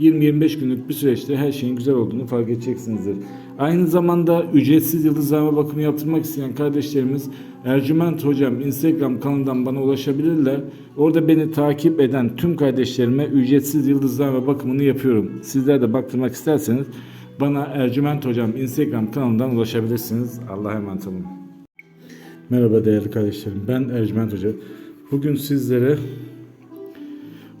20-25 günlük bir süreçte her şeyin güzel olduğunu fark edeceksinizdir. Aynı zamanda ücretsiz yıldızlama bakımı yaptırmak isteyen kardeşlerimiz Ercüment Hocam Instagram kanalından bana ulaşabilirler. Orada beni takip eden tüm kardeşlerime ücretsiz yıldızlama bakımını yapıyorum. Sizler de baktırmak isterseniz bana Ercüment Hocam Instagram kanalından ulaşabilirsiniz. Allah'a emanet olun. Merhaba değerli kardeşlerim. Ben Ercüment Hoca. Bugün sizlere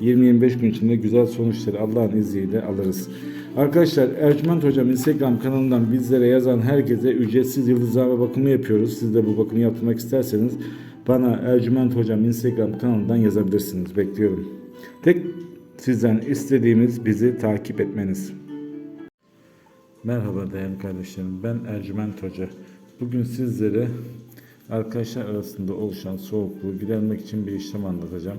20-25 gün içinde güzel sonuçları Allah'ın izniyle alırız. Arkadaşlar Ercüment Hocam Instagram kanalından bizlere yazan herkese ücretsiz yıldızlama bakımı yapıyoruz. Siz de bu bakımı yaptırmak isterseniz bana Ercüment Hocam Instagram kanalından yazabilirsiniz. Bekliyorum. Tek sizden istediğimiz bizi takip etmeniz. Merhaba değerli kardeşlerim. Ben Ercüment Hoca. Bugün sizlere arkadaşlar arasında oluşan soğukluğu gidermek için bir işlem anlatacağım.